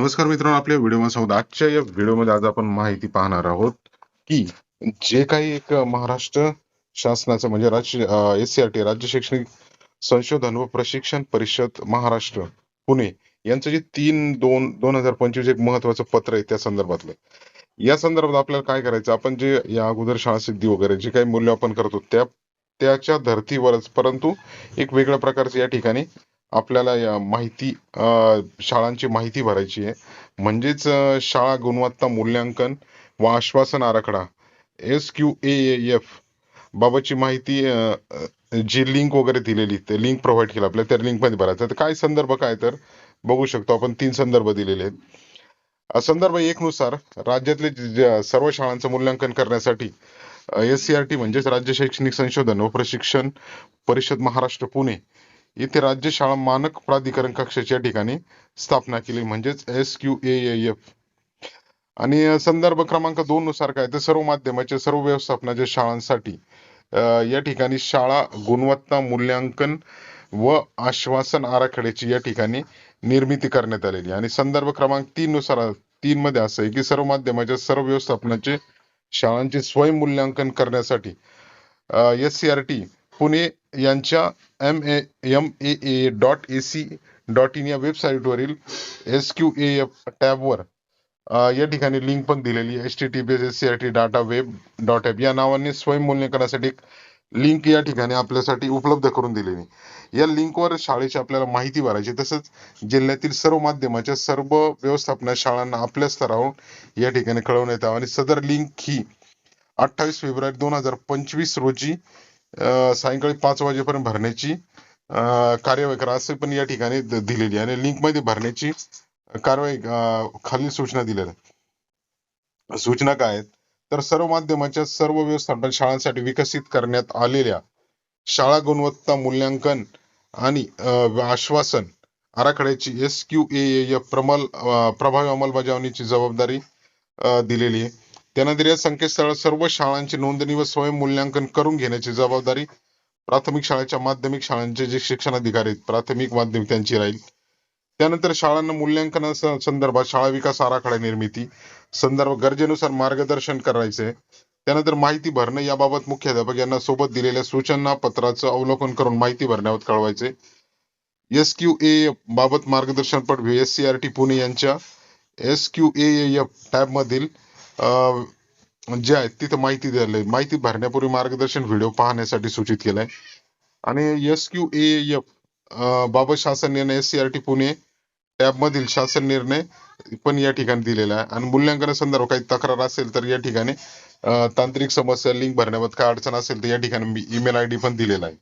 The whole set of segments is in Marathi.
नमस्कार मित्रांनो आपल्या व्हिडिओमध्ये आहोत आजच्या या व्हिडिओमध्ये आज आपण माहिती पाहणार आहोत की जे काही एक महाराष्ट्र शासनाचं म्हणजे राज्य एस सी आर टी राज्य शैक्षणिक संशोधन व प्रशिक्षण परिषद महाराष्ट्र पुणे यांचं जे तीन दोन दोन हजार पंचवीस एक महत्वाचं पत्र आहे त्या संदर्भातलं. या संदर्भात आपल्याला काय करायचं? आपण जे या अगोदर शाळा सिद्धी वगैरे जे काही मूल्यमापन करतो त्या त्याच्या धर्तीवरच परंतु एक वेगळ्या प्रकारचं या ठिकाणी आपल्याला या माहिती शाळांची माहिती भरायची आहे. म्हणजेच शाळा गुणवत्ता मूल्यांकन व आश्वासन आराखडा एस क्यू ए एफ बाबतची माहिती जी लिंक वगैरे दिलेली ते लिंक प्रोव्हाइड केलं आपल्याला त्या लिंकमध्ये भरायचं. तर काय संदर्भ काय तर बघू शकतो आपण तीन संदर्भ दिलेले आहेत. संदर्भ एक नुसार राज्यातले सर्व शाळांचं मूल्यांकन करण्यासाठी एस सी आर टी म्हणजेच राज्य शैक्षणिक संशोधन व प्रशिक्षण परिषद महाराष्ट्र पुणे येथे राज्य शाळा मानक प्राधिकरण कक्षाच्या ठिकाणी स्थापना केली म्हणजेच एस क्यू ए एफ आणि संदर्भ क्रमांक दोन नुसार काय तर सर्व माध्यमाच्या सर्व व्यवस्थापनाच्या शाळांसाठी या ठिकाणी शाळा गुणवत्ता मूल्यांकन व आश्वासन आराखड्याची या ठिकाणी निर्मिती करण्यात आलेली आणि संदर्भ क्रमांक तीन नुसार तीन मध्ये असं आहे की सर्व माध्यमाच्या सर्व व्यवस्थापनाचे शाळांचे स्वयंमूल्यांकन करण्यासाठी S C R T Pune यांच्या M A M A A dot A C dot in या वेबसाईटवरील एस क्यू ए एफ टॅबवर या ठिकाणी लिंक पण दिलेली S T T P S C R T data web dot app या नावाने स्वयंमूल्यांकनासाठी एक लिंक या ठिकाणी आपल्यासाठी उपलब्ध करून दिलेली. या लिंकवर शाळेची आपल्याला माहिती भरायची तसंच जिल्ह्यातील सर्व माध्यमाच्या सर्व व्यवस्थापना शाळांना आपल्या स्तरावरून या ठिकाणी कळवण्यात यावं. आणि सदर लिंक ही अठ्ठावीस फेब्रुवारी दोन हजार पंचवीस रोजी सायंकाळी पाच वाजेपर्यंत भरण्याची कार्यवाही करा असे पण या ठिकाणी दिलेली आहे. आणि लिंकमध्ये भरण्याची कारवाई खालील सूचना दिलेल्या आहेत. सूचना काय आहेत? तर सर्व माध्यमाच्या सर्व व्यवस्थापन शाळांसाठी विकसित करण्यात आलेल्या शाळा गुणवत्ता मूल्यांकन आणि आश्वासन आराखड्याची एस क्यू ए प्रमल प्रभावी अंमलबजावणीची जबाबदारी दिलेली आहे. त्यानंतर या संकेतस्थळात सर्व शाळांची नोंदणी व स्वयंमूल्यांकन करून घेण्याची जबाबदारी प्राथमिक शाळेच्या माध्यमिक शाळांचे जे शिक्षणाधिकारी आहेत प्राथमिक माध्यमिक त्यांची राहील. त्यानंतर शाळांना मूल्यांकना संदर्भात शाळा विकास आराखडा निर्मिती संदर्भ गरजेनुसार मार्गदर्शन करायचे त्यानंतर माहिती भरणं याबाबत मुख्याध्यापक यांना सोबत दिलेल्या सूचना पत्राचं अवलोकन करून माहिती भरण्यावर कळवायचे. एस क्यू ए बाबत मार्गदर्शन पट S C R T Pune यांच्या S Q A F tab मधील जे आहेत तिथं माहिती दिलेली आहे. माहिती भरण्यापूर्वी मार्गदर्शन व्हिडिओ पाहण्यासाठी सूचित केलाय. आणि एस क्यू ए एफ बाबत शासन निर्णय S C R T Pune tab मधील शासन निर्णय पण या ठिकाणी दिलेला आहे. आणि मूल्यांकनासंदर्भात काही तक्रार असेल तर या ठिकाणी तांत्रिक समस्या लिंक भरण्याबाबत काय अडचण असेल तर या ठिकाणी ईमेल आय डी पण दिलेला आहे.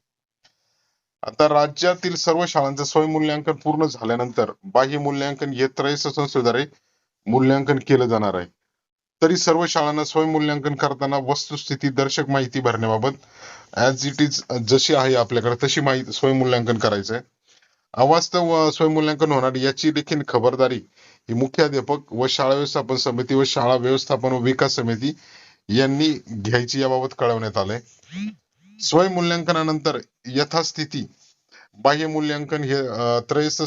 आता राज्यातील सर्व शाळांचं स्वयंमूल्यांकन पूर्ण झाल्यानंतर बाह्य मूल्यांकन हे संस्थेद्वारे मूल्यांकन केलं जाणार आहे. तरी सर्व शाळांना स्वयंमूल्यांकन करताना वस्तुस्थिती दर्शक माहिती भरण्याबाबत ॲज इट इज जशी आहे आपल्याकडे तशी माहिती स्वयंमूल्यांकन करायचं आहे अवास्तव स्वयंमूल्यांकन होणार याची देखील खबरदारी ही मुख्याध्यापक व शाळा व्यवस्थापन समिती व शाळा व्यवस्थापन व विकास समिती यांनी घ्यायची याबाबत कळवण्यात आलंय. स्वयंमूल्यांकनानंतर यथास्थिती बाह्य मूल्यांकन हे त्रयस्थ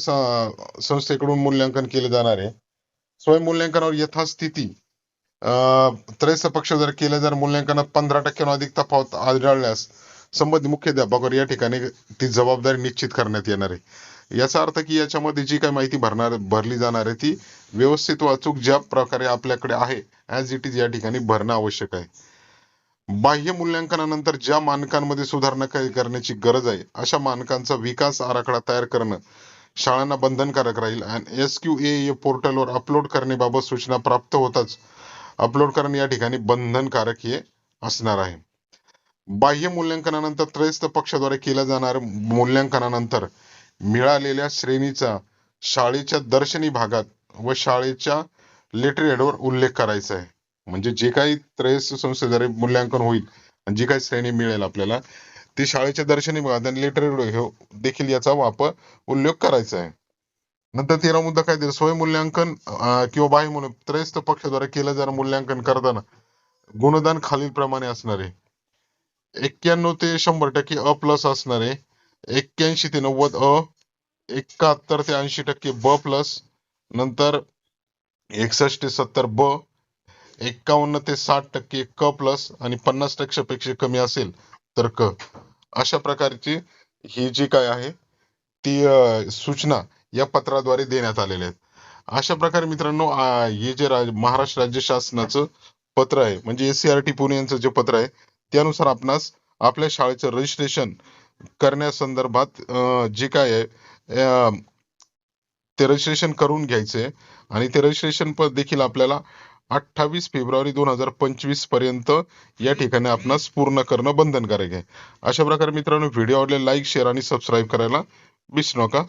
संस्थेकडून मूल्यांकन केले जाणार आहे. स्वयंमूल्यांकनावर यथास्थिती त्रयस्थ पक्ष जर केले जर मूल्यांकनात पंधरा टक्क्यांना अधिक तफावत आढळल्यास संबंधित मुख्याध्यापकावर या ठिकाणी ती जबाबदारी निश्चित करण्यात येणार आहे. याचा अर्थ की याच्यामध्ये जी काही माहिती भरणार भरली जाणार आहे ती व्यवस्थित व अचूक ज्या प्रकारे आपल्याकडे आहे ॲज इट इज या ठिकाणी भरणं आवश्यक आहे. बाह्य मूल्यांकनानंतर ज्या मानकांमध्ये सुधारणा करण्याची गरज आहे अशा मानकांचा विकास आराखडा तयार करणं शाळांना बंधनकारक राहील. आणि एस क्यू ए पोर्टलवर अपलोड करण्याबाबत सूचना प्राप्त होताच अपलोड करणे या ठिकाणी बंधनकारक हे असणार आहे. बाह्य मूल्यांकनानंतर त्रयस्थ पक्षाद्वारे केल्या जाणाऱ्या मूल्यांकनानंतर मिळालेल्या श्रेणीचा शाळेच्या दर्शनी भागात व शाळेच्या लेटरहेडवर उल्लेख करायचा आहे. म्हणजे जे काही त्रयस्थ संस्थेद्वारे मूल्यांकन होईल आणि जी काही श्रेणी मिळेल आपल्याला ती शाळेच्या दर्शनी भागात आणि लेटरहेड देखील याचा वापर उल्लेख करायचा आहे. नंतर तेरा मुद्दा काय दिला? स्वयंमूल्यांकन किंवा बाह्य म्हणून त्रयस्थ पक्षाद्वारे केलं जाणारं मूल्यांकन करताना गुणदान खालील प्रमाणे असणार. आहे एक्क्याण्णव ते शंभर टक्के अ प्लस असणार. आहे एक्क्याऐंशी ते नव्वद अ. एकाहत्तर ते ऐंशी टक्के ब प्लस. नंतर एकसष्ट ते सत्तर ब. एक्कावन्न ते साठ टक्के क प्लस आणि पन्नास टक्क्यापेक्षा कमी असेल तर क. अशा प्रकारची ही जी काय आहे ती सूचना या पत्राद्वारे देण्यात आलेले आहेत. अशा प्रकारे मित्रांनो हे जे राज- महाराष्ट्र राज्य शासनाचं पत्र आहे म्हणजे एससीआरटी पुणे यांचं जे पत्र आहे त्यानुसार आपणास आपल्या शाळेचं रजिस्ट्रेशन करण्यासंदर्भात जे काय आहे ते रजिस्ट्रेशन करून घ्यायचे आणि ते रजिस्ट्रेशन देखील आपल्याला अठ्ठावीस फेब्रुवारी दोन हजार पंचवीसपर्यंत या ठिकाणी आपणास पूर्ण करणं बंधनकारक आहे. अशा प्रकारे मित्रांनो व्हिडिओ आवडले लाईक शेअर आणि सबस्क्राईब करायला विसरू नका.